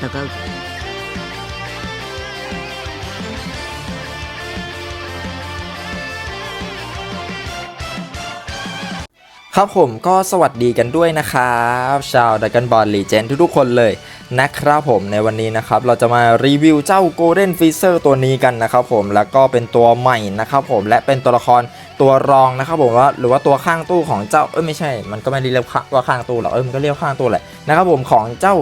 แต่ก็ครับผมก็สวัสดีกันด้วยนะครับ ชาวดักกันบอลลีเจนทุกๆคนเลยนะครับผมในวันนี้นะครับ เราจะมารีวิวเจ้า Golden f e a z e r ตัวนี้กันนะครับผมแล้วก็เป็นตัวใหม่นะครับผมและเป็นตัวละครตัวรองนะครับผมว่าหรือว่าตัวข้างตู้ของเจ้าเอ้ยไม่ใช่ มันก็ไม่ได้เรียกว่าข้างตู้หรอกเอ้ยมันก็เรียกข้างตู้แหละนะครับผมของเจ้า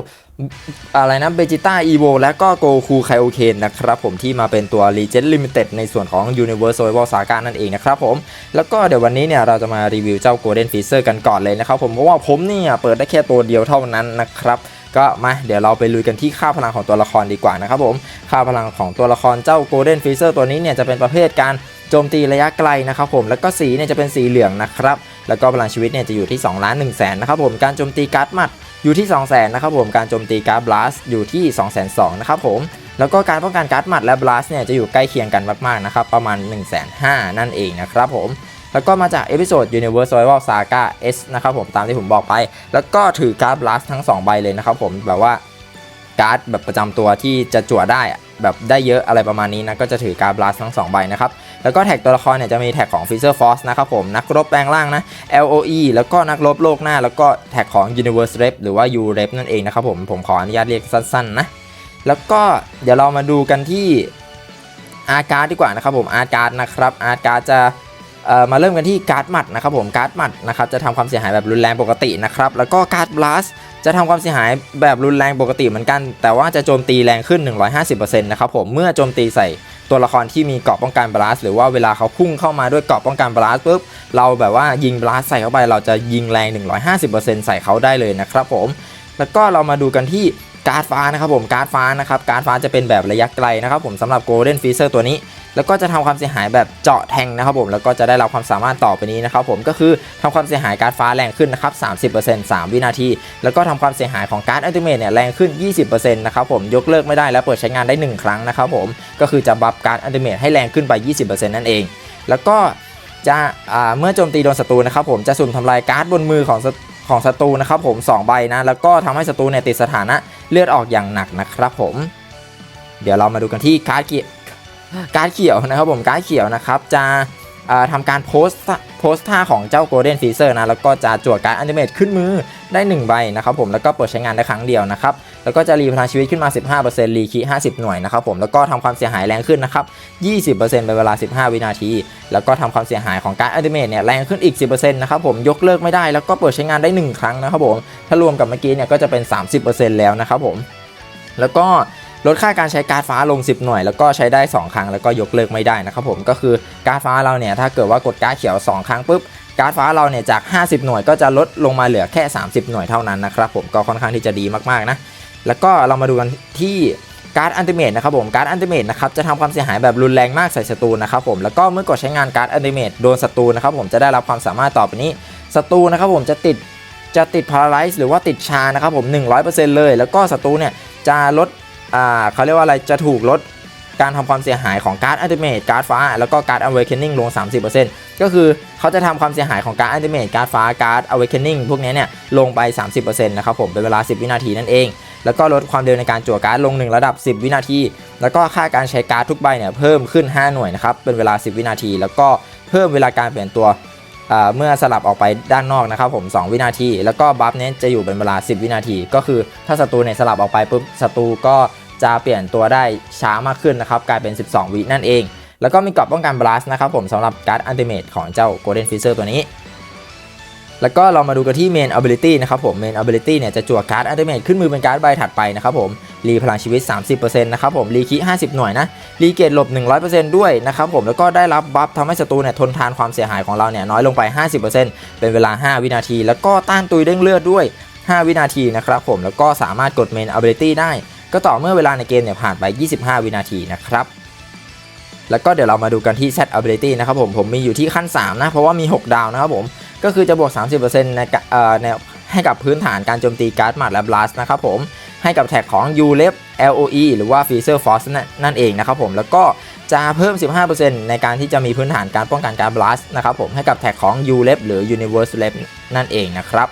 อะไรนะเบจิต้าอีโวและก็โกคูไคโอเคนนะครับผมที่มาเป็นตัว Legend Limited ในส่วนของ Universe Survival Saga นั่นเองนะครับผม แล้วก็เดี๋ยววันนี้เนี่ยเราจะมารีวิวเจ้า Golden Freezer กันก่อนเลยนะครับผมเพราะว่าผมเนี่ยเปิดได้แค่ตัวเดียวเท่านั้นนะครับก็มาเดี๋ยวเราไปลุยกันที่ค่าพลังของตัวละครดีกว่านะครับผมค่าพลังของตัวละครเจ้า Golden Freezer ตัวนี้เนี่ยจะเป็นประเภทการโจมตีระยะไกลนะครับผมแล้วก็สีเนี่ยจะเป็นสีเหลืองนะครับแล้วก็พลังชีวิตเนี่ยจะอยู่ที่2ล้าน1แสนนะครับผมการโจมตีการ์ดหมัด อยู่ที่ 2 0 0 0 0นะครับผมการโจมตีการ์ดบลัสอยู่ที่ 2 2 0 0นะครับผมแล้วก็การป้องกันการ์ดหมัดและบลัสเนี่ยจะอยู่ใกล้เคียงกันมากๆนะครับประมาณ 1 5 0 0 0นั่นเองนะครับผมแล้วก็มาจากเอพิโซด Universe Survival Saga S นะครับผมตามที่ผมบอกไป แล้วก็ถือการ์ดบลัสทั้ง 2 ใบเลยนะครับผมแบบว่าการ์ดแบบประจำตัวที่จะจั่วได้ แบบได้เยอะอะไรประมาณนี้นะก็จะถือการ์ดบลัสทั้ง2ใบนะครับแล้วก็แท็กตัวละครเนี่ยจะมีแท็กของ f ิ z e r Force นะครับผมนักรบแปลงร่างนะ LOE แล้วก็นักรบโลกหน้า แล้วก็แท็กของ Universe Rep หรือว่า U Rep นั่นเองนะครับผมผมขออนุญาตเรียกสั้นๆนะแล้วก็เดี๋ยวเรามาดูกันที่อาร์การ์ดดีกว่านะครับผมอาร์การ์ดนะครับอาร์การ์ดจะ มาเริ่มกันที่การ์ดหมัดนะครับผมการ์ดหมัดนะครับจะทำความเสียหายแบบรุนแรงปกตินะครับแล้วก็การ์ดบลัสจะทำความเสียหายแบบรุนแรงปกติเหมือนกัน แต่ว่าจะโจมตีแรงขึ้น 150%นะครับผมเมื่อโจมตีใส่ตัวละครที่มีเกราะป้องกันบลัสหรือว่าเวลาเขาพุ่งเข้ามาด้วยเกราะป้องกันบลัสปุ๊บเราแบบว่ายิงบลัสใส่เข้าไปเราจะยิงแรง 150%ใส่เขาได้เลยนะครับผมแล้วก็เรามาดูกันที่การ์ดฟ้านะครับผมการ์ดฟ้านะครับการ์ดฟ้าจะเป็นแบบระยะไกลนะครับผมสำหรับ Golden Freezer ตัวนี้ แล้วก็จะทำความเสียหายแบบเจาะแทงนะครับผมแล้วก็จะได้รับความสามารถต่อไปนี้นะครับผมก็คือทำความเสียหายการ์ดฟ้าแรงขึ้นนะครับ30% 3 วินาที แล้วก็ทำความเสียหายของการ์ดอัลติเมทเนี่ยแรงขึ้น 20%นะครับผมยกเลิกไม่ได้และเปิดใช้งานได้ 1 ครั้งนะครับผมก็คือจะบัฟการ์ดอัลติเมทให้แรงขึ้นไป 20%นั่นเอง แล้วก็จะเมื่อโจมตีโดนศัตรูนะครับผมจะสุ่มทำลายการ์ดบนมือของของศัตรูนะครับผม2ใบนะแล้วก็ทำให้ศัตรูเนี่ยติดสถานะเลือดออกอย่างหนักนะครับผม เดี๋ยวเรามาดูกันที่การ์ดเการ์ดเขียวนะครับผมการ์ดเขียวนะครับจะอ่าทำการโพสต์โพสต์ท่าของเจ้า Golden Freezer นะแล้วก็จะจวดการ์ดอันติเมทขึ้นมือได้ 1 ใบนะครับผมแล้วก็เปิดใช้งานได้ครั้งเดียวนะครับแล้วก็จะรีพลังชีวิตขึ้นมา 15%รีคี50 หน่วยนะครับผมแล้วก็ทำความเสียหายแรงขึ้นนะครับ 20%เป็นเวลา 15 วินาที แล้วก็ทำความเสียหายของการ์ดอัลติเมทเนี่ยแรงขึ้นอีก 10%นะครับผมยกเลิกไม่ได้แล้วก็เปิดใช้งานได้ 1 ครั้งนะครับผมถ้ารวมกับเมื่อกี้เนี่ยก็จะเป็น 30%แล้วนะครับผมแล้วก็ ลดค่าการใช้การ์ดฟ้าลง 10 หน่วย แล้วก็ใช้ได้ 2 ครั้งแล้วก็ยกเลิกไม่ได้นะครับผมก็คือการ์ดฟ้าเราเนี่ยถ้าเกิดว่ากดการ์ดเขียว 2 ครั้งปุ๊บการ์ดฟ้าเราเนี่ยจาก 50 หน่วยก็จะลดลงมาเหลือแค่ 30 หน่วยเท่านั้นนะครับผมก็ค่อนข้างที่จะดีมากๆนะแล้วก็เรามาดูกันที่การ์ดอันติเมทนะครับผมการ์ดอันติเมทนะครับจะทำความเสียหายแบบรุนแรงมากใส่ศัตรูนะครับผมแล้วก็เมื่อกดใช้งานการ์ดอันติเมทโดนศัตรูนะครับผมจะได้รับความสามารถต่อไปนี้ศัตรูนะครับผมจะติดจะติดพาราไลซ์หรือว่าติดชานะครับผม 100%เลย แล้วก็ศัตรูเนี่ยจะลด อ่าเขาเรียกว่าอะไรจะถูกลดการทำความเสียหายของการ์ดอัลติเมทการ์ดฟ้า แล้วก็การ์ดอเว k เ n น n ิ g ลง 30%ก็คือเขาจะทำความเสียหายของการ์ดอัลติเมทการ์ดฟ้าการ์ดอเว k เ n น n ิ g พวกนี้เนี่ยลงไป 30%นะครับผมเป็นเวลา 10 วินาทีนั่นเอง แล้วก็ลดความเร็วในการจั่วการ์ดลง 1 ระดับ 10 วินาที แล้วก็ค่าการใช้การ์ดทุกใบเนี่ยเพิ่มขึ้น 5 หน่วยนะครับเป็นเวลา 10 วินาที แล้วก็เพิ่มเวลาการเปลี่ยนตัว เมื่อสลับออกไปด้านนอกนะครับผม 2 วินาที แล้วก็บัฟเนี้ยจะอยู่เป็นเวลา 10 วินาที ก็คือถ้าศัตรูเนี่ยสลับออกไปปุ๊บศัตรูก็จะเปลี่ยนตัวได้ช้ามากขึ้นนะครับกลายเป็น 12 วินั่นเอง แล้วก็มีกรอบป้องกันบลัสนะครับผมสำหรับการ์ดอันติเมทของเจ้า Golden Freezer ตัวนี้ แล้วก็เรามาดูกันที่ Main Ability นะครับผม Main Ability เนี่ยจะจั่วการ์ดอันติเมทขึ้นมือเป็นการ์ดใบถัดไปนะครับผม รีพลังชีวิต 30%นะครับผม รีคิ50 หน่วยนะ รีเกตหลบ 100%ด้วยนะครับผม แล้วก็ได้รับบัฟทำให้ศัตรูเนี่ยทนทานความเสียหายของเราเนี่ยน้อยลงไป 50%เป็นเวลา 5 วินาที แล้วก็ต้านตุยเด้งเลือดด้วย 5 วินาทีนะครับผม แล้วก็สามารถกด Main Ability ได้ ก็ต่อเมื่อเวลาในเกมเนี่ยผ่านไป 25 วินาทีนะครับ แล้วก็เดี๋ยวเรามาดูกันที่ Set Ability นะครับผม ผมมีอยู่ที่ขั้น 3 นะ เพราะว่ามี 6 ดาวนะครับผม ก็คือจะบวก 30%ในะเอ่อในให้กับพื้นฐานการโจมตีการ์ดหมัดและบลัสนะครับผม ให้กับแท็กของ u l e f LOE หรือว่า Freezer Force นั่นนั่นเองนะครับผม แล้วก็จะเพิ่ม 15%ในการที่จะมีพื้นฐานการป้องกันการบลัสนะครับผม ให้กับแท็กของ u l e f หรือ Universe l e f นั่นเองนะครับ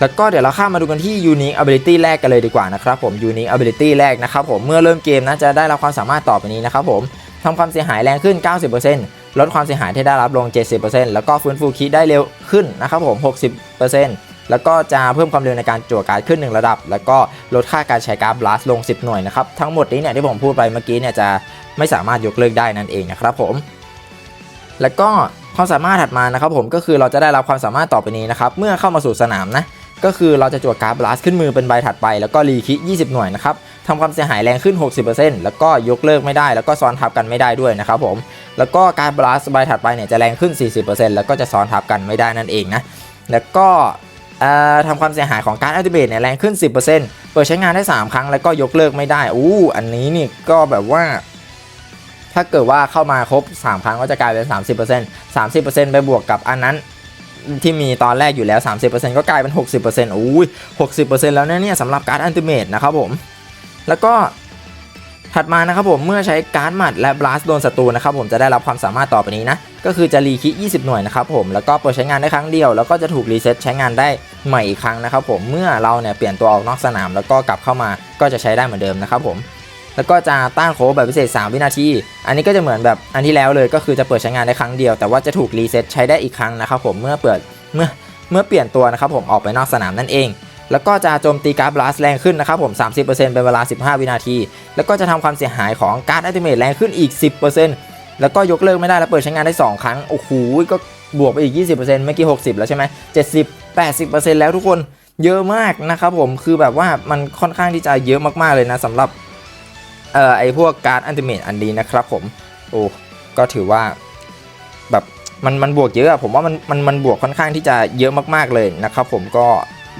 แล้วก็เดี๋ยวเราข้ามมาดูกันที่ Unique Ability แรกกันเลยดีกว่านะครับผม Unique Ability แรกนะครับผม เมื่อเริ่มเกมนะจะได้รับความสามารถต่อไปนี้นะครับผม ทำความเสียหายแรงขึ้น 90%ลดความเสียหายที่ได้รับลง 70%แล้วก็ฟื้นฟูคิได้เร็วขึ้นนะครับผม 60%แล้วก็จะเพิ่มความเร็วในการจั่วการ์ดขึ้น 1 ระดับ แล้วก็ลดค่าการใช้การ์ดบลัสลง 10 หน่วยนะครับ ทั้งหมดนี้เนี่ยที่ผมพูดไปเมื่อกี้เนี่ยจะไม่สามารถยกเลิกได้นั่นเองนะครับผม แล้วก็ความสามารถถัดมานะครับผมก็คือเราจะได้รับความสามารถต่อไปนี้นะครับเมื่อเข้ามาสู่สนามนะก็คือเราจะจั่วการ์ดบลัสขึ้นมือเป็นใบถัดไป แล้วก็รีคิ20 หน่วยนะครับ ทำความเสียหายแรงขึ้น 60%แล้วก็ยกเลิกไม่ได้ แล้วก็ซ้อนทับกันไม่ได้ด้วยนะครับผม แล้วก็การบลัสใบถัดไปเนี่ยจะแรงขึ้น 40%แล้วก็จะซ้อนทับกันไม่ได้นั่นเองนะ แล้วก็ทำความเสียหายของการอัลติเมทเนี่ยแรงขึ้น 10%เปิดใช้งานได้ 3 ครั้งแล้วก็ยกเลิกไม่ได้ อู้ อันนี้นี่ก็แบบว่า ถ้าเกิดว่าเข้ามาครบ 3 ครั้งก็จะกลายเป็น 30% 30%ไปบวกกับอันนั้นที่มีตอนแรกอยู่แล้ว 30%ก็กลายเป็น 60%อุ้ย60%แล้วเนี่ยสำหรับการ์ดอันติเมทนะครับผม แล้วก็ถัดมานะครับผมเมื่อใช้การ์ดหมัดและบลัสโดนศัตรูนะครับผมจะได้รับความสามารถต่อไปนี้นะ ก็คือจะรีคิ20 หน่วยนะครับผมแล้วก็เปิดใช้งานได้ครั้งเดียว แล้วก็จะถูกรีเซ็ตใช้งานได้ใหม่อีกครั้งนะครับผมเมื่อเราเนี่ยเปลี่ยนตัวออกนอกสนาม แล้วก็กลับเข้ามาก็จะใช้ได้เหมือนเดิมนะครับผมแล้วก็จะต้านโค้งแบบพิเศษ 3 วินาที อันนี้ก็จะเหมือนแบบอันที่แล้วเลยก็คือจะเปิดใช้งานได้ครั้งเดียว แต่ว่าจะถูกรีเซ็ตใช้ได้อีกครั้งนะครับผมเมื่อเปิดเมื่อเมื่อเปลี่ยนตัวนะครับผมออกไปนอกสนามนั่นเอง แล้วก็จะโจมตีการ์ดบลัสแรงขึ้นนะครับผม 30%เป็นเวลา 15 วินาที แล้วก็จะทำความเสียหายของการ์ดอัติเมทแรงขึ้นอีก 10%แล้วก็ยกเลิกไม่ได้แล้วเปิดใช้งานได้ 2 ครั้ง โอ้โห ก็บวกไปอีก 20%เมื่อกี้ 60 แล้วใช่ไหม70 80%แล้วทุกคนเยอะมากนะครับผมคือแบบว่ามันค่อนข้างที่จะเยอะมากๆเลยนะสำหรับเอ่อไอพวกการ์ดอัลติเมทอันนี้นะครับผมโอ้ก็ถือว่าแบบมันมันบวกเยอะอะผมว่ามันมันมันบวกค่อนข้างที่จะเยอะมากๆเลยนะครับผมก็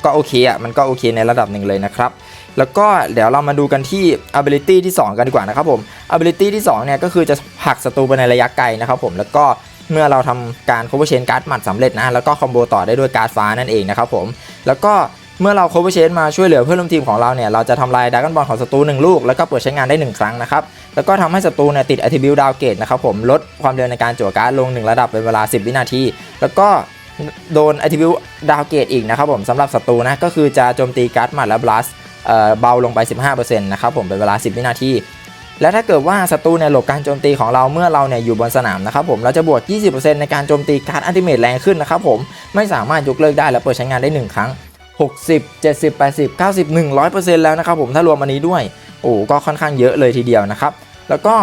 ก็โอเคอะมันก็โอเคในระดับหนึ่งเลยนะครับ แล้วก็เดี๋ยวเรามาดูกันที่ ability ที่ 2 กันดีกว่านะครับผม ability ที่2เนี่ยก็คือจะผักศัตรูไปในระยะไกลนะครับผมแล้วก็เมื่อเราทำการ cover chain การ์ดหมัดสำเร็จนะแล้วก็คอมโบต่อได้ด้วยการ์ดฟ้านั่นเองนะครับผมแล้วก็เมื่อเรา cover chain มาช่วยเหลือเพื่อนร่วมทีมของเราเนี่ยเราจะทำลายดากอนบอลของศัตรูหนึ่งลูก แล้วก็เปิดใช้งานได้หนึ่งครั้งนะครับ แล้วก็ทำให้ศัตรูเนี่ยติด attribute down gauge นะครับผมลดความเร็วในการจั่วการ์ดลงหนึ่งระดับเป็นเวลา 10 วินาที แล้วก็ โดน attribute down gauge อีกนะครับผมสำหรับศัตรูนะก็คือจะโจมตีการ์ดหมัดและ blast เบาลงไป 15%นะครับผมเป็นเวลา 10 วินาที และถ้าเกิดว่าศัตรูเนี่ยหลบการโจมตีของเราเมื่อเราเนี่ยอยู่บนสนามนะครับผมเราจะบวก 20%ในการโจมตีการ์ดอัลติเมทแรงขึ้นนะครับผมไม่สามารถยกเลิกได้และเปิดใช้งานได้ 1 ครั้ง 60 70 80 90 100%แล้วนะครับผมถ้ารวมอันนี้ด้วยโอ้ก็ค่อนข้างเยอะเลยทีเดียวนะครับแล้วก็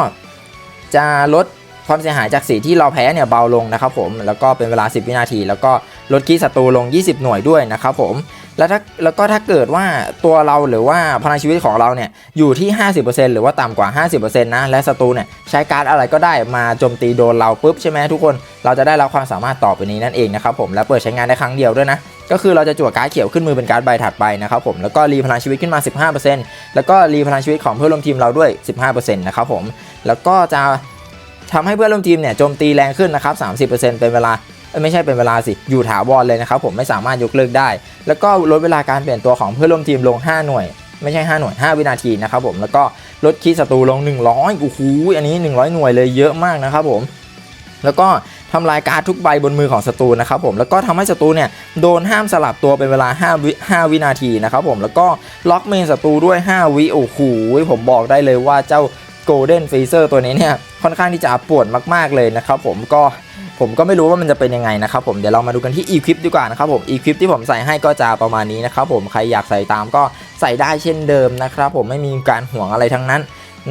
จะลด ความเสียหายจากสีที่เราแพ้เนี่ยเบาลงนะครับผมแล้วก็เป็นเวลา 10 วินาที แล้วก็ลดคีย์ศัตรูลง 20 หน่วยด้วยนะครับผมแล้วถ้าแล้วก็ถ้าเกิดว่าตัวเราหรือว่าพลังชีวิตของเราเนี่ยอยู่ที่ 50%หรือว่าต่ำกว่า 50%นะและศัตรูเนี่ยใช้การ์ดอะไรก็ได้มาโจมตีโดนเราปุ๊บใช่ไหมทุกคนเราจะได้รับความสามารถต่อไปนี้นั่นเองนะครับผมและเปิดใช้งานได้ครั้งเดียวด้วยนะก็คือเราจะจั่วการ์ดเขียวขึ้นมือเป็นการ์ดใบถัดไปนะครับผมแล้วก็รีพลังชีวิตขึ้นมา 15%แล้วก็รีพลังชีวิตของเพื่อนร่วมทีมเราด้วย 15%นะครับผมแล้วก็จะ ทำให้เพื่อนร่วมทีมเนี่ยโจมตีแรงขึ้นนะครับ30%เป็นเวลาไม่ใช่เป็นเวลาสิ อยู่ถาวรเลยนะครับผมไม่สามารถยกเลิกได้ แล้วก็ลดเวลาการเปลี่ยนตัวของเพื่อนร่วมทีมลง 5 หน่วย ไม่ใช่ 5 หน่วย 5 วินาทีนะครับผมแล้วก็ลดคีย์ศัตรูลง 100โอ้โหอันนี้ 100 หน่วยเลยเยอะมากนะครับผม แล้วก็ทำลายการ์ดทุกใบบนมือของศัตรูนะครับผมแล้วก็ทำให้ศัตรูเนี่ยโดนห้ามสลับตัวเป็นเวลา5วิ5วินาทีนะครับผมแล้วก็ล็อกเมนศัตรูด้วย 5 วิโอ้โหผมบอกได้เลยว่าเจ้า Golden Freezer ตัวนี้เนี่ย ค่อนข้างที่จะปวดมาก ๆเลยนะครับผมก็ผมก็ไม่รู้ว่ามันจะเป็นยังไงนะครับผมเดี๋ยวเรามาดูกันที่ Equip ดีกว่านะครับผม Equip ที่ผมใส่ให้ก็จะประมาณนี้นะครับผมใครอยากใส่ตามก็ใส่ได้เช่นเดิมนะครับผมไม่มีการห่วงอะไรทั้งนั้น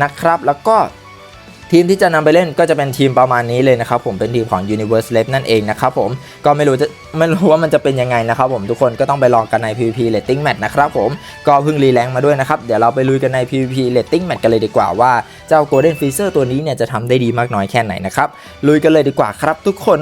นะครับ แล้วก็ ทีมที่จะนำไปเล่นก็จะเป็นทีมประมาณนี้เลยนะครับผมเป็นทีมของ Universe l e v นั่นเองนะครับผมก็ไม่รู้จะไม่รู้ว่ามันจะเป็นยังไงนะครับผมทุกคนก็ต้องไปลองกันใน PVP Rating Match นะครับผมก็เพิ่งรีแรงมาด้วยนะครับเดี๋ยวเราไปลุยกันใน PVP Rating Match กันเลยดีกว่าว่าเจ้า Golden Freezer ตัวนี้เนี่ยจะทำได้ดีมากน้อยแค่ไหนนะครับลุยกันเลยดีกว่าครับทุกคน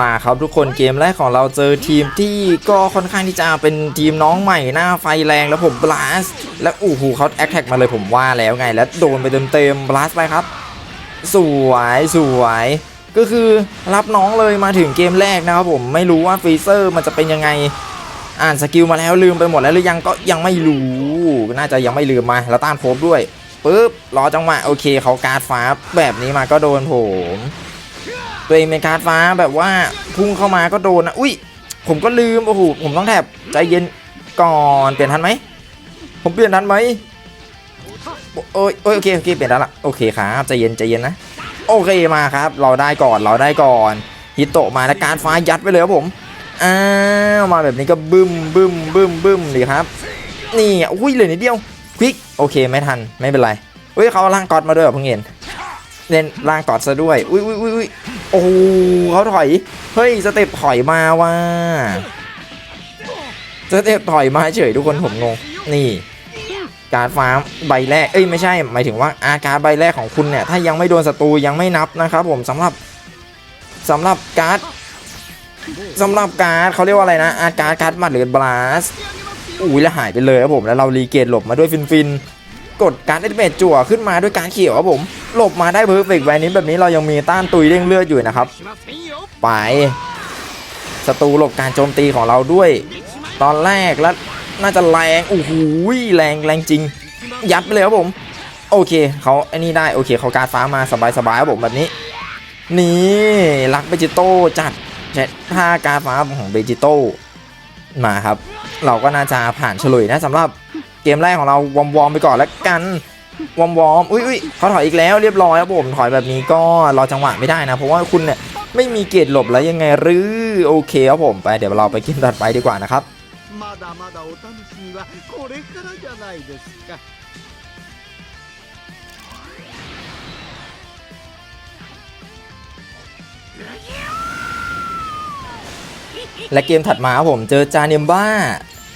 มาครับทุกคนเกมแรกของเราเจอทีมที่ก็ค่อนข้างที่จะเป็นทีมน้องใหม่หน้าไฟแรงแล้วผมบลัสและอู้หูเขาแอคแท็กมาเลยผมว่าแล้วไง แล้วโดนไปเต็มๆบลัสไปครับ สวยสวยก็คือรับน้องเลยมาถึงเกมแรกนะครับผมไม่รู้ว่าฟรีเซอร์มันจะเป็นยังไงอ่านสกิลมาแล้วลืมไปหมดแล้วหรือยังก็ยังไม่รู้ น่าจะยังไม่ลืมมาแล้วต้านโคบด้วยปุ๊บรอจังหวะโอเคเขาการ์ดฟ้าแบบนี้มาก็โดนผม ตัวเองเป็นการ์ดฟ้าแบบว่าพุ่งเข้ามาก็โดนนะอุ้ย ผมก็ลืมโอ้โหผมต้องแทบใจเย็นก่อนเปลี่ยนทันไหมผมเปลี่ยนทันไหมโอ้ยโอ้ยโอเคโอเคเปลี่ยนทันละโอเคครับใจเย็นใจเย็นนะโอเคมาครับ เราได้ก่อนเราได้ก่อนฮิโตะมาแล้วการดฟ้ายัดไปเลยครับผมอ้าวมาแบบนี้ก็บึ้มบึ้มบึ้มบึ้มดีครับ นี่อุ้ยเหลยนิดเดียวควิกโอเคไม่ทันไม่เป็นไรเฮ้ยเขาเอาร่างกอดมาด้วยเพิ่งเห็นเล่นร่างกอดซะด้วยอุ้ยอุ้ยอุ้ย โอ้โหเขาถอย เฮ้ยสเต็ปถอยมาว่าสเต็ปถอยมาเฉยทุกคนผมงง นี่ การดฟ้าใบแรก เอ้ยไม่ใช่ หมายถึงว่าอาการใบแรกของคุณเนี่ย ถ้ายังไม่โดนศัตรูยังไม่นับนะครับผมสำหรับสำหรับการ์ดสำหรับการ์ดเขาเรียกว่าอะไรนะ อาการ์ดการ์ดมัดหรือบลาสอุ้ยแล้วหายไปเลยครับผมแล้วเรารีเกตหลบมาด้วยฟินฟิน กดการ์ดเอเมจจั่วขึ้นมาด้วยการเขียวครับผม หลบมาได้เพอร์เฟกต์แบบนี้แบบนี้เรายังมีต้านตุยเร่งเลือดอยู่นะครับ ไปศัตรูหลบการโจมตีของเราด้วย ตอนแรกแล้วน่าจะแรงโอ้โหแรงแรงจริง ยัดไปเลยครับผม โอเคเขาไอ้นี่ได้โอเคเขาการฟ้ามาสบายๆครับผมแบบนี้ นี่รักเบจิโต้จัดใช้ท่าการฟ้าของเบจิโต้มาครับ เราก็น่าจะผ่านเฉลยนะสำหรับ เกมแรกของเราวอมวอมไปก่อนแล้วกันวอมวอมอุ้ยอุ้ยเขาถอยอีกแล้วเรียบร้อยครับผมถอยแบบนี้ก็รอจังหวะไม่ได้นะ เพราะว่าคุณเนี่ยไม่มีเกียรติหลบแล้วยังไงหรือโอเคครับผมไปเดี๋ยวเราไปเกมถัดไปดีกว่านะครับและเกมถัดมาครับผมเจอจานิมบ้า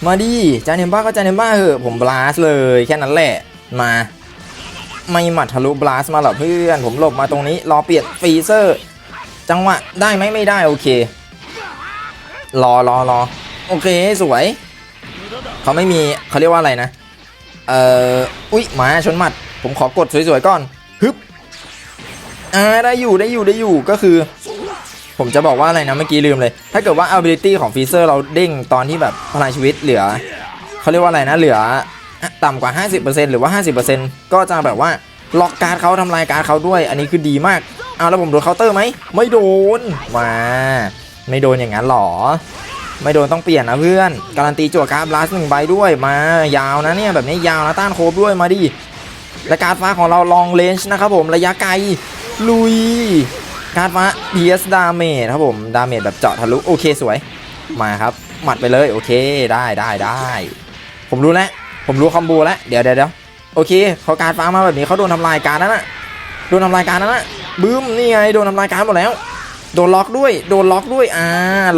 มาดิจาเนมบ้าก็จาเนมบ้าเหอะผมบลาสเลยแค่นั้นแหละมาไม่หมัดทะลุบลาสมาหรอเพื่อน ผมหลบมาตรงนี้ รอเปลี่ยนฟีเซอร์ จังหวะได้ไหมไม่ได้โอเค รอรอรอโอเคสวย เขาไม่มีเขาเรียกว่าอะไรนะ เอ่ออุ๊ยหมาชนหมัด ผมขอกดสวยๆก่อนฮึบอ่าได้อยู่ได้อยู่ได้อยู่ก็คือ ผมจะบอกว่าอะไรนะเมื่อกี้ลืมเลย ถ้าเกิดว่า ability ของฟีเซอร์เราเด้งตอนที่แบบพลังชีวิตเหลือเขาเรียกว่าอะไรนะเหลือต่ำกว่า 50%หรือว่า 50%ก็จะแบบว่าล็อกการ์ดเขาทำลายการ์ดเขาด้วย อันนี้คือดีมาก เอาแล้วผมโดนเคาน์เตอร์ไหมไม่โดนมาไม่โดนอย่างนั้นหรอ ไม่โดนต้องเปลี่ยนนะเพื่อน การันตีจั่วการ์ดบลัสหนึ่งใบด้วยมายาวนะเนี่ยแบบนี้ยาวนะต้านโคบด้วยมาดิและการ์ดฟ้าของเราลองเลนจ์นะครับผมระยะไกลลุย การฟ้า D S ดาเมจครับผม ดาเมจแบบเจาะทะลุ โอเคสวย มาครับ หมัดไปเลย โอเค ได้ได้ได้ ผมรู้แล้ว ผมรู้คอมโบแล้ว เดี๋ยวเดี๋ยวโอเค เขาการฟ้ามาแบบนี้เขาโดนทำลายการนั่นนะโดนทำลายการนั่นนะบึ้ม นี่ไง โดนทำลายการหมดแล้ว โดนล็อกด้วย โดนล็อกด้วย อ่า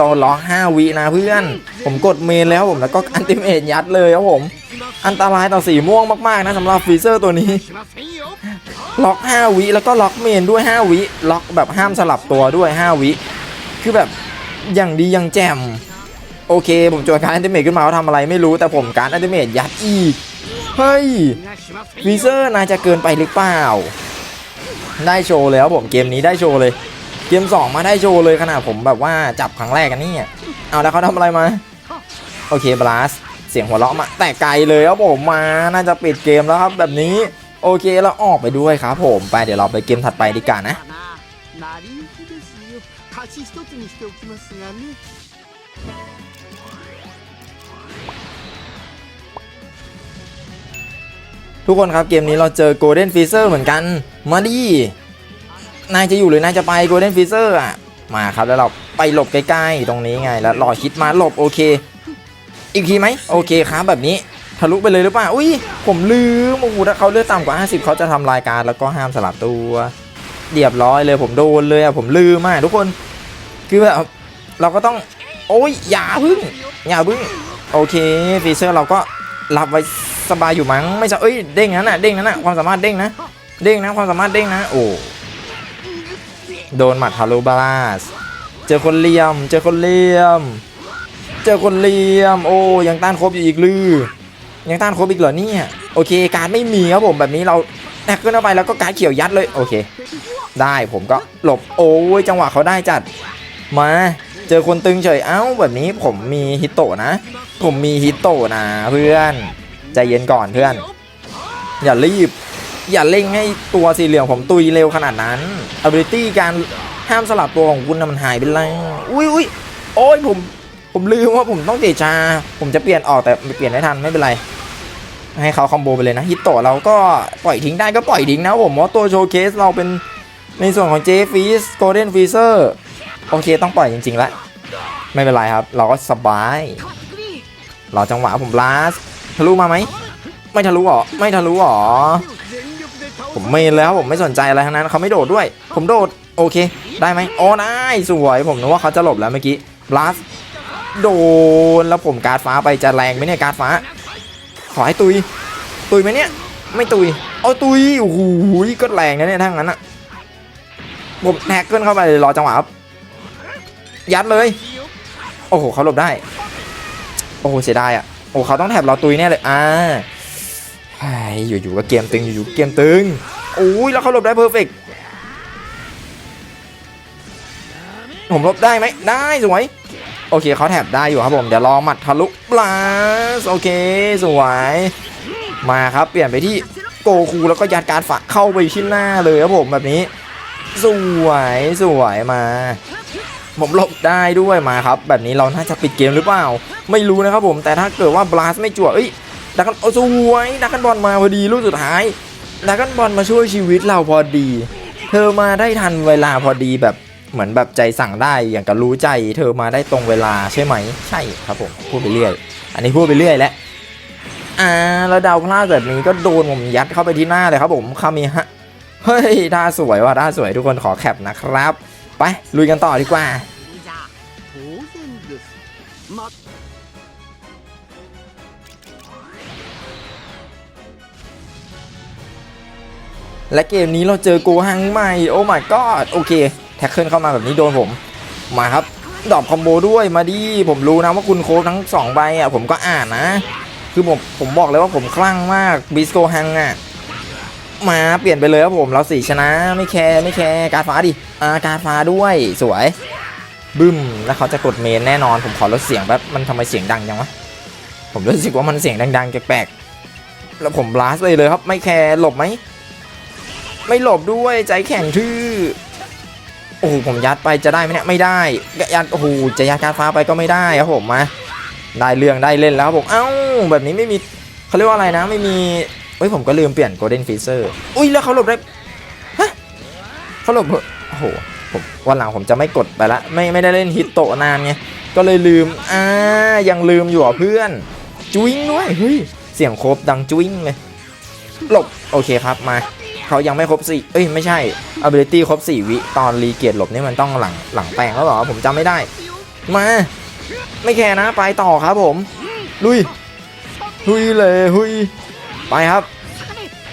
รอลอกห้าวินะเพื่อน ผมกดเมนแล้วผม แล้วก็อันติเมทยัดเลยครับผม อันตรายต่อสีม่วงมากๆนะสำหรับฟีเซอร์ตัวนี้ ล็อก 5 วิแล้วก็ล็อกเมนด้วย 5 วิล็อกแบบห้ามสลับตัวด้วย 5 วิคือแบบอย่างดียังแจ่มโอเค ผมจอยการอันติเมตขึ้นมาเขาทำอะไรไม่รู้แต่ผมการอันติเมตยัดอีกเฮ้ยวีเซอร์นายจะเกินไปหรือเปล่า ได้โชว์แล้วผมเกมนี้ได้โชว์เลย เกม 2 มาได้โชว์เลยขนาดผมแบบว่าจับครั้งแรกกันนี่เอาแล้วเขาทำอะไรมา โอเคบลัสเสียงหัวเราะมาแต่ไกลเลยครับผมมาน่าจะปิดเกมแล้วครับแบบนี้ โอเคเราออกไปด้วยครับผมไปเดี๋ยวเราไปเกมถัดไปดีกว่านะทุกคนครับเกมนี้เราเจอโกลเด้นฟีเซอร์เหมือนกัน มาดี นายจะอยู่หรือนายจะไปโกลเด้นฟีเซอร์อะ มาครับแล้วเราไปหลบใกล้ๆ ตรงนี้ไงแล้วรอคิดมาหลบโอเค อีกทีไหมโอเคครับแบบนี้ ทะลุไปเลยหรือเปล่า อุ้ย ผมลืม โอ้โห ถ้าเขาเลือกต่ำกว่า 50 เขาจะทำรายการแล้วก็ห้ามสลับตัวเรียบร้อยเลย ผมโดนเลยอะผมลืมมากทุกคน คือแบบเราก็ต้อง โอ้ย อย่าพึ่ง อย่าพึ่ง โอเคฟีเซอร์เราก็รับไว้สบายอยู่มั้ง ไม่ใช่เอ้ย เด้งนั้นน่ะ เด้งนั้นน่ะ ความสามารถเด้งนะ เด้งนะ ความสามารถเด้งนะ โอ้ โดนหมัดฮารุบาลาส เจอคนเลี่ยม เจอคนเลี่ยม เจอคนเลี่ยม โอ้ ยังต้านครบอยู่อีกลือ ยังต้านโคบอีกเหรอเนี่ยโอเค การไม่มีครับผมแบบนี้เราแอกขึ้นเข้าไปแล้วก็การเขียวยัดเลยโอเค ได้ผมก็หลบโอ้ยจังหวะเขาได้จัดมา เจอคนตึงเฉยเอ้าแบบนี้ผมมีฮิตโตนะ ผมมีฮิตโตนะเพื่อนใจเย็นก่อนเพื่อน อย่ารีบ อย่าเล่งให้ตัวสีเหลืองผมตุยเร็วขนาดนั้น ability การห้ามสลับตัวของคุณนะมันหายไปแล้วอุ้ยอุ้ยโอ้ยผม ผมลืมว่าผมต้องเดชา ผมจะเปลี่ยนออกแต่ไม่เปลี่ยนไม่ทันไม่เป็นไรให้เขาคอมโบไปเลยนะฮิตโตะเราก็ปล่อยทิ้งได้ก็ปล่อยทิ้งนะผมเพราตัวโชว์เคสเราเป็นในส่วนของเจฟีสโกลเด้นฟีเซอร์โอเคต้องปล่อยจริงๆแล้วไม่เป็นไรครับ เราก็สบายรอจังหวะผมลาสทะลุมาไหมไม่ทะลุหรอไม่ทะลุหรอผมไม่เลยครับผมไม่สนใจอะไรทั้งนั้นเขาไม่โดดด้วย ผมโดดโอเค ได้ไหมโอ้ได้สวยผมนึกว่าเขาจะหลบแล้วเมื่อกี้บลัส โดนแล้วผมการดฟ้าไปจะแรงไหมเนี่ยการดฟ้า ขอให้ตุย ตุยไหมเนี่ย ไม่ตุย เอาตุยโอ้โหก็แรงนะเนี่ยทั้งนั้นอะผมแท็กเกิลเข้าไปเลยรอจังหวะครับ ยัดเลย โอ้โหเขาหลบได้ โอ้โหเสียดายอะโอ้เขาต้องแถบเราตุยแน่เลยอ่าไอ้อยู่ๆก็เกมตึงอยู่ๆเกมตึงโอ้ยแล้วเขาหลบได้เพอร์เฟกผมหลบได้ไหมได้สวย โอเคเขาแถบได้อยู่ครับผมเดี๋ยวรอหมัดทะลุบลาสโอเคสวยมาครับเปลี่ยนไปที่โกคูแล้วก็ยัดการดฝาเข้าไปที่หน้าเลยครับผมแบบนี้ สวยสวยมาผมหลบได้ด้วยมาครับ แบบนี้เราน่าจะปิดเกมหรือเปล่า ไม่รู้นะครับผมแต่ถ้าเกิดว่าบลาสไม่จั่วเอ้ยดักกันโอ้สวยดักกันบอลมาพอดีลูกสุดท้ายดักกันบอลมาช่วยชีวิตเราพอดี เธอมาได้ทันเวลาพอดีแบบ เหมือนแบบใจสั่งได้อย่างกับรู้ใจ เธอมาได้ตรงเวลาใช่ไหม ใช่ครับผมพูดไปเรื่อย อันนี้พูดไปเรื่อยแหละอ่าแล้วดาวพลาดแบบนี้ก็โดนผมยัดเข้าไปที่หน้าเลยครับผมคามีฮะเฮ้ยท่าสวยว่ะท่าสวยทุกคนขอแคปนะครับ ไปลุยกันต่อดีกว่าและเกมนี้เราเจอโกหังใหม่ โอ้ my god โอเค แท็กเกิลเข้ามาแบบนี้โดนผม มาครับดอบคอมโบด้วยมาดิผมรู้นะว่าคุณโค้ทั้งสองใบอะผมก็อ่านนะ คือผมผมบอกเลยว่าผมคลั่งมากบิสโกฮังอะมาเปลี่ยนไปเลยครับผมเราสี่ชนะไม่แคร์ไม่แคร์การดฟ้าดิอ่าการดฟ้าด้วยสวยบึ้มแล้วเขาจะกดเมนแน่นอนผมขอลดเสียงแบบมันทำไมเสียงดังจังวะผมรู้สึกว่ามันเสียงดังๆแปลกๆแล้วผมบลาสเลยเลยครับ ไม่แคร์หลบไหมไม่หลบด้วยใจแข็งทื่อ โอ้โหผมยัดไปจะได้ไหมเนี่ยไม่ได้ยัดโอ้โหจะยัดการฟ้าไปก็ไม่ได้ครับผมมาได้เรื่องได้เล่นแล้วครับผมเอ้าแบบนี้ไม่มีเขาเรียกว่าอะไรนะ ไม่มีเฮ้ยผมก็ลืมเปลี่ยน Golden Freezer อุ้ยแล้วเขาหลบได้ฮะเขาหลบเหอโอ้โหผมวันหลังผมจะไม่กดไปละ ไม่ไม่ได้เล่นฮิตโตนานไงก็เลยลืมอ่ายังลืมอยู่อะเพื่อนจุ้งด้วยเฮ้ยเสียงโครบดังจุ้งเลยหลบโอเคครับมา เขายังไม่ครบสี่เอ้ยไม่ใช่ ability ครบ4วิตอนรีเกียรหลบนี่มันต้องหลังหลังแปลงแล้วหรอผมจำไม่ได้ มา ไม่แคร์นะไปต่อครับผม ลุยลุยเลยหุยไปครับ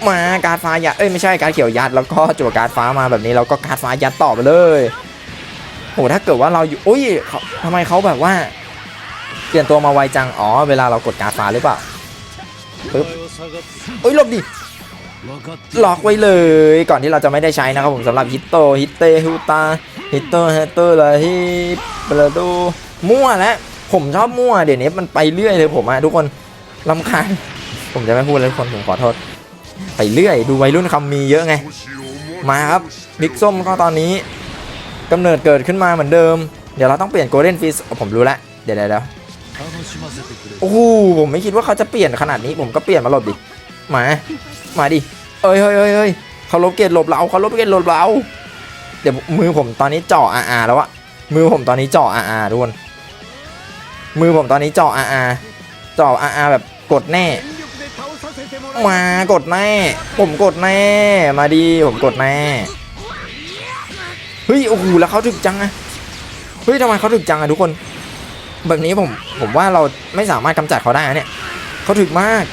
มาการฟ้ายัดเอ้ยไม่ใช่การเขียวยัดแล้วก็จั่วการฟ้ามาแบบนี้เราก็การฟ้ายัดต่อไปเลยโหถ้าเกิดว่าเราอยู่อุ้ยเขาทำไมเขาแบบว่า เปลี่ยนตัวมาไวจังอ๋อเวลาเรากดการฟ้าหรือเปล่าปึ๊บเอ้ยหลบดิ ล็อกไว้เลยก่อนที่เราจะไม่ได้ใช้นะครับผมสำหรับฮิตโตฮิตเตฮูตาฮิตโตฮิตโตเลยฮิเปโดมั่วแล้วผมชอบมั่วเดี๋ยวนี้มันไปเรื่อยเลยผมอะทุกคนลำคาญผมจะไม่พูดเลยทุกคนผมขอโทษ ไปเรื่อย ดูวัยรุ่นคำมีเยอะไง มาครับบิ๊กส้มก็ตอนนี้กำเนิดเกิดขึ้นมาเหมือนเดิม เดี๋ยวเราต้องเปลี่ยนโกลเด้นฟิสผมรู้แล้วเดี๋ยวเดี๋ยวเดี๋ยวโอ้โหผมไม่คิดว่าเขาจะเปลี่ยนขนาดนี้ผมก็เปลี่ยนมาหลบดิมา มาดิ เอ้ยเฮ้ยเฮ้ยเฮ้ยเขาลบเกตหลบเราเขาลบเกตหลบเรา เดี๋ยวมือผมตอนนี้เจาะอาอาแล้วอะมือผมตอนนี้เจาะอาอาทุกคนมือผมตอนนี้เจาะอาอาเจาะอาอาแบบกดแน่ มากดแน่ ผมกดแน่ มาดีผมกดแน่ เฮ้ยโอ้โหแล้วเขาถึกจังอะเฮ้ยทำไมเขาถึกจังอะทุกคน แบบนี้ผมผมว่าเราไม่สามารถกำจัดเขาได้เนี่ยเขาถึกมาก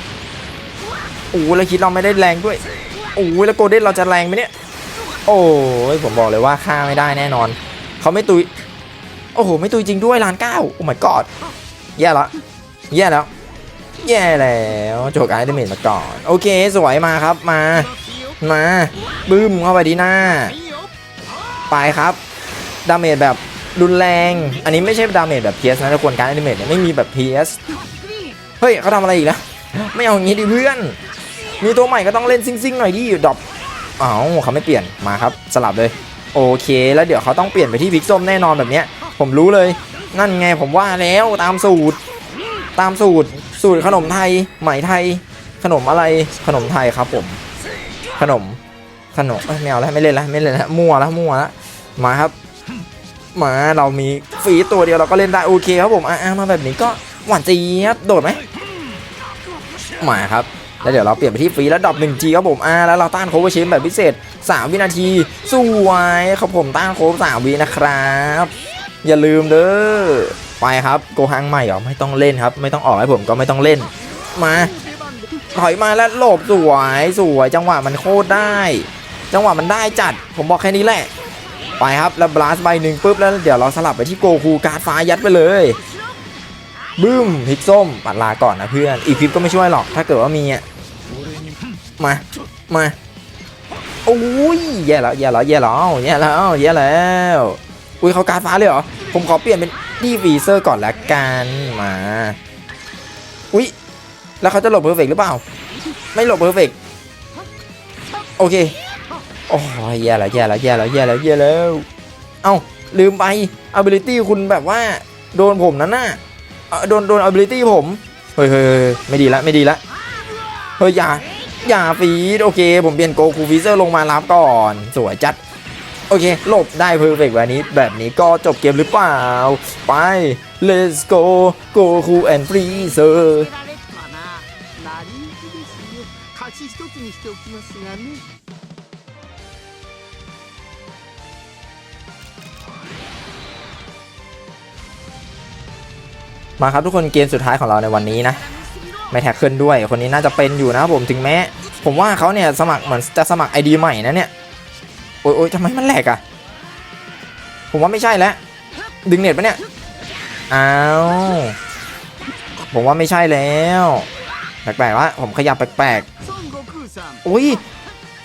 โอ้แล้วคิดเราไม่ได้แรงด้วยโอ้แล้วโกเด้นเราจะแรงไหมเนี่ย โอ้ยผมบอกเลยว่าฆ่าไม่ได้แน่นอน เขาไม่ตุย โอ้โห ไม่ตุยจริงด้วยล้านเก้าโอ้ my god แย่ละแย่แล้ว แย่แล้วโจกไอเดเมจมาก่อน โอเค สวยมาครับมา มาบึ้มเข้าไปที่หน้า ไปครับ ดาเมจแบบรุนแรง อันนี้ไม่ใช่ดาเมจแบบ PS นะทุกคนการดาเมจเนี่ยไม่มีแบบ PS เฮ้ยเขาทำอะไรอีกนะไม่เอาอย่างนี้ดิเพื่อน มีตัวใหม่ก็ต้องเล่นซิ่งๆหน่อยดิดรอปอ้าวเขาไม่เปลี่ยนมาครับสลับเลยโอเค แล้วเดี๋ยวเขาต้องเปลี่ยนไปที่พริกส้มแน่นอนแบบเนี้ย ผมรู้เลย นั่นไงผมว่าแล้วตามสูตร ตามสูตร สูตรขนมไทยไหมไทย ขนมอะไรขนมไทยครับผม ขนมขนมไม่เอาแล้วไม่เล่นแล้วไม่เล่นแล้วมั่วแล้วมั่วแล้วมาครับ มาเรามีฟรีตัวเดียวเราก็เล่นได้โอเคครับผมอ่ามาแบบนี้ก็หวานเจี๊ยบโดดไหม มาครับ แล้วเดี๋ยวเราเปลี่ยนไปที่ฟรีแล้วดรอป 1G ครับผมอ่าแล้วเราต้านโคเวอร์เชนแบบพิเศษ 3 วินาที สวยครับผมต้านโคฟ3วินะครับ อย่าลืมเด้อไปครับโกฮังใหม่เหรอไม่ต้องเล่นครับ ไม่ต้องออกให้ผมก็ไม่ต้องเล่นมาถอยมาแล้วหลบสวยสวยจังหวะมันโคตรได้ จังหวะมันได้จัด ผมบอกแค่นี้แหละ ไปครับแล้วบลัสใบหนึ่งปุ๊บแล้วเดี๋ยวเราสลับไปที่โกคูการ์ดฟ้ายัดไปเลย บึ้มพริกส้มปัดลาก่อนนะเพื่อน อีพิปก็ไม่ช่วยหรอก ถ้าเกิดว่ามีอะมา มา โอ้ยแย่แล้วแย่แล้วแย่แล้วแย่แล้วแย่แล้ว อุ้ยเขาการฟ้าเลยเหรอ ผมขอเปลี่ยนเป็นดีวีเซอร์ก่อนละกันมา อุ้ยแล้วเขาจะหลบเพอร์เฟกหรือเปล่า ไม่หลบเพอร์เฟกโอเค โอ้ยแย่แล้วแย่แล้วแย่แล้วแย่แล้วแย่แล้ว เอ้าลืมไป ability คุณแบบว่า โดนผมนั่นน่ะ โดนโดนอบิลิตี้ผม เฮ้ยเฮ้ยไม่ดีละไม่ดีละ เฮ้ยอย่าอย่าฟีดโอเค ผมเปลี่ยนโกคูฟิเซอร์ลงมารับก่อน สวยจัด โอเคหลบได้เพอร์เฟกต์แบบนี้ แบบนี้ก็จบเกมหรือเปล่า ไป let's go โกคูแอนฟรีเซอร์ มาครับทุกคนเกมสุดท้ายของเราในวันนี้นะไม่แท็กขึ้นด้วย คนนี้น่าจะเป็นอยู่นะผมถึงแม้ ผมว่าเขาเนี่ยสมัครเหมือนจะสมัครไอดีใหม่นะเนี่ยโอ๊ยโอ้ยทำไมมันแหลกอะ่ะ ผมว่าไม่ใช่แล้ว ดึงเน็ตปะเนี่ยอ้าวผมว่าไม่ใช่แล้วแปลกๆวะผมขยับแปลกๆอุ้ย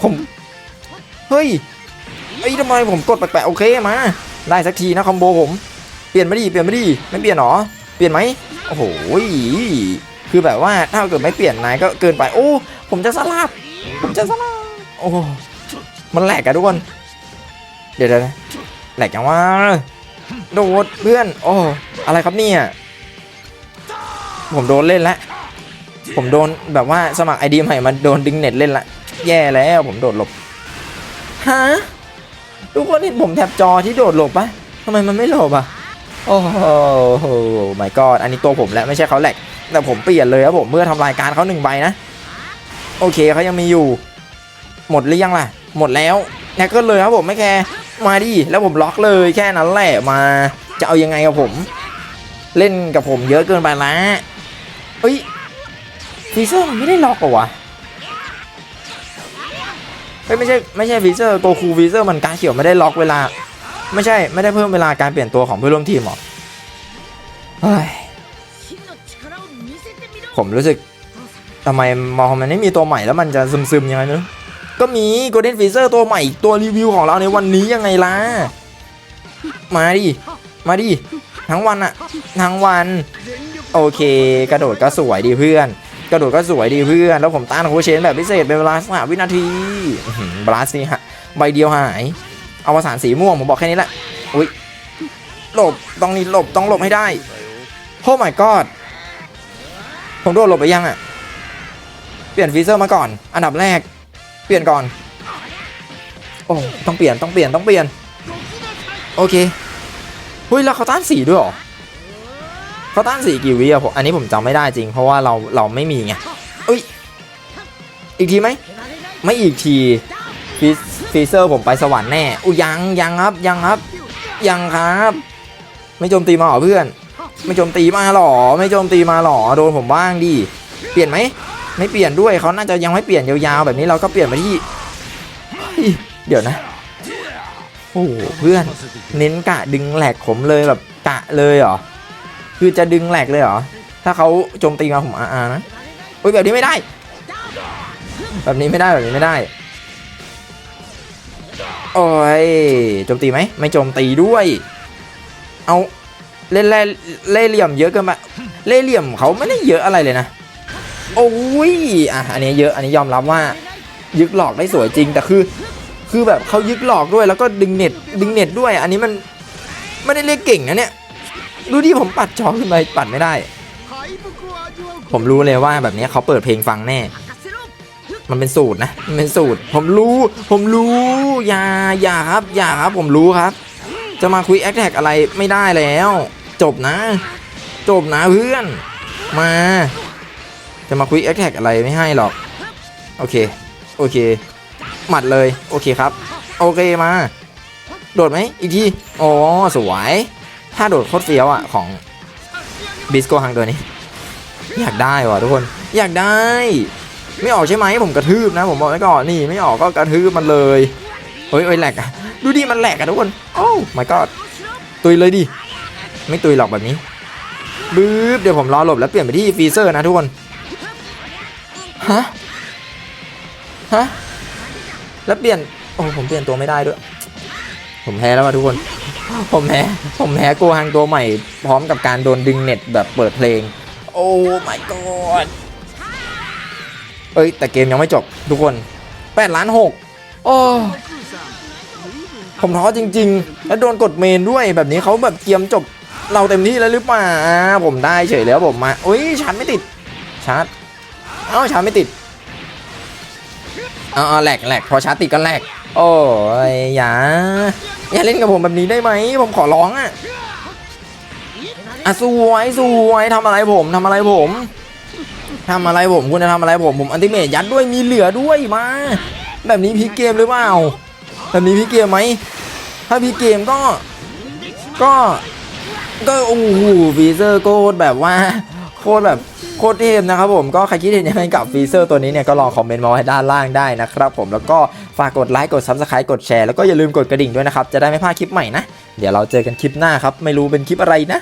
ผมเฮ้ยไอ้ทำไมผมกดแปลกๆโอเคมาได้สักทีนะคอมโบผมเปลี่ยนไม่ดีเปลี่ยนไม่ดีไม่เปลี่ยนหรอ เปลี่ยนไหมโอ้โหคือแบบว่าถ้าเกิดไม่เปลี่ยนนายก็เกินไป โอ้ ผมจะสลับผมจะสลับโอ้มันแหลกอะทุกคน เดี๋ยวนะแหลกจังว่าโดดเพื่อน โอ้อะไรครับเนี่ยผมโดนเล่นล้วผมโดนแบบว่าสมัครไอดีใหม่มาโดนดึงเน็ตเล่นละแย่แล้วผมโดดหลบฮะทุกคนเห็นผมแท็บจอที่โดดหลบปะทำไมมันไม่หลบอะ โอ้โหไม่กอดอันนี้ตัวผมแล้วไม่ใช่เขาแหลก แต่ผมเปลี่ยนเลยครับผมเมื่อทำรายการเขาหนึ่งใบนะ โอเคเขายังมีอยู่ หมดหรือยังล่ะ หมดแล้วแท็กเกิลเลยครับผมไม่แคร์มาดิแล้วผมล็อกเลยแค่นั้นแหละมาจะเอายังไงกับผม เล่นกับผมเยอะเกินไปละเอ้ยฟีเซอร์มันไม่ได้ล็อกเหรอวะเฮ้ยไม่ใช่ไม่ใช่ฟีเซอร์โกคูฟีเซอร์มันการเขียวไม่ได้ล็อกเวลา ไม่ใช่ไม่ได้เพิ่มเวลาการเปลี่ยนตัวของเพื่อร่วมทีมหรอผมรู้สึกทำไมมองมันไม่มีตัวใหม่แล้วมันจะซึมๆยังไงไม่รู้ก็มีโกลเด้นฟีเซอร์ตัวใหม่ตัวรีวิวของเราในวันนี้ยังไงล่ะ มาดิ มาดิ ทั้งวันอะทั้งวัน โอเค กระโดดก็สวยดีเพื่อน กระโดดก็สวยดีเพื่อน แล้วผมต้านโคเชนแบบพิเศษเป็นเวลาสามวินาทีบลาสิฮะใบเดียวหาย เอาวสานสีม่วงผมบอกแค่นี้แหละ อุ้ยหลบต้องนี่หลบต้องหลบให้ได้โอ้ my god ผมโดนหลบไปยังอะเปลี่ยนฟีเซอร์มาก่อน อันดับแรก เปลี่ยนก่อน โอ้ต้องเปลี่ยนต้องเปลี่ยนต้องเปลี่ยน โอเคเฮ้ยแล้วเขาต้านสีด้วยหรอเขาต้านสีกี่วิอะผมอันนี้ผมจำไม่ได้จริง เพราะว่าเราเราไม่มีไงเอ้ยอีกทีไหมไม่อีกที ฟีฟีเซอร์ผมไปสวรรค์แน่อุยังยังครับยังครับ ยังครับ ไม่โจมตีมาหรอเพื่อน ไม่โจมตีมาหรอ ไม่โจมตีมาหรอโดนผมบ้างดิเปลี่ยนไหมไม่เปลี่ยนด้วยเขาน่าจะยังไม่เปลี่ยนยาวๆแบบนี้เราก็เปลี่ยนมาที่เดี๋ยวนะโอ้เพื่อนเน้นกะดึงแหลกผมเลยแบบกะเลยเหรอคือจะดึงแหลกเลยเหรอถ้าเขาโจมตีมาผมอาๆนะอุ้ยแบบนี้ไม่ได้ แบบนี้ไม่ได้แบบนี้ไม่ได้ โอ้ยโจมตีไหมไม่โจมตีด้วย เอาเล่นแร่เล่เหลี่ยมเยอะเกินไปเล่เหลี่ยมเขาไม่ได้เยอะอะไรเลยนะ โอ้ยอะอันนี้เยอะอันนี้ยอมรับว่า ยึกหลอกได้สวยจริงแต่คือ คือแบบเขายึกหลอกด้วยแล้วก็ดึงเน็ตดึงเน็ตด้วย อันนี้มันไม่ได้เล่เก่งนะเนี่ยดูที่ผมปัดจอขึ้นไปปัดไม่ได้ ผมรู้เลยว่าแบบนี้เขาเปิดเพลงฟังแน่ มันเป็นสูตรนะมันเป็นสูตร ผมรู้ ผมรู้อย่าอย่าครับอย่าครับผมรู้ครับ จะมาคุยแอคแท็กอะไรไม่ได้แล้ว จบนะ จบนะเพื่อน มา จะมาคุยแอคแท็กอะไรไม่ให้หรอก โอเค โอเค หมัดเลย โอเคครับ โอเคมา โดดไหมอีกทีอ๋อสวย ถ้าโดดโคตรเฟี้ยวอะของบิสโกฮังตัวนี้ อยากได้ว่ะทุกคน อยากได้ ไม่ออกใช่ไหมผมกระทืบนะ ผมบอกไว้ก่อนนี่ไม่ออกก็กระทืบมันเลยเฮ้ยเฮ้ยแหลกอะดูดิมันแหลกอะทุกคนโอ้ my god ตุยเลยดิไม่ตุยหรอกแบบนี้บึ๊บเดี๋ยวผมรอหลบแล้วเปลี่ยนไปที่ฟีเซอร์นะทุกคนฮะฮะแล้วเปลี่ยนโอ้ผมเปลี่ยนตัวไม่ได้ด้วย ผมแพ้แล้วว่ะทุกคน ผมแพ้ผมแพ้โกฮังตัวใหม่ พร้อมกับการโดนดึงเน็ตแบบเปิดเพลง โอ้ my god เอ้ย แต่เกมยังไม่จบทุกคน8ล้าน6โอ้ผมท้อจริง ๆ แล้วโดนกดเมนด้วยแบบนี้เขาแบบเกียมจบเราเต็มที่แล้วหรือเปล่าผมได้เฉยแล้วผมมาอุ้ยชาร์จไม่ติดชาร์จเอ้าชาร์จไม่ติดเอาเอาแหลกแหลกพอชาร์จติดก็แหลกโอ้ยอย่าอย่าเล่นกับผมแบบนี้ได้ไหมผมขอร้องอะอะสวยสวยทำอะไรผมทำอะไรผม ทำอะไรผมคุณจะทำอะไรผมผมอันติเมตยัดด้วยมีเหลือด้วยมา แบบนี้พลิกเกมหรือเปล่าแบบนี้พลิกเกมไหมถ้าพลิกเกมก็ก็ก็โอ้โหฟีเซอร์โคตรแบบว่าโคตรแบบโคตรเทพนะครับผมก็ใครคิดเห็นยังไงกับฟีเซอร์ตัวนี้เนี่ยก็ลองคอมเมนต์มาไว้ด้านล่างได้นะครับผมแล้วก็ฝากกดไลค์กด Subscribe กดแชร์แล้วก็อย่าลืมกดกระดิ่งด้วยนะครับ จะได้ไม่พลาดคลิปใหม่นะ เดี๋ยวเราเจอกันคลิปหน้าครับ ไม่รู้เป็นคลิปอะไรนะ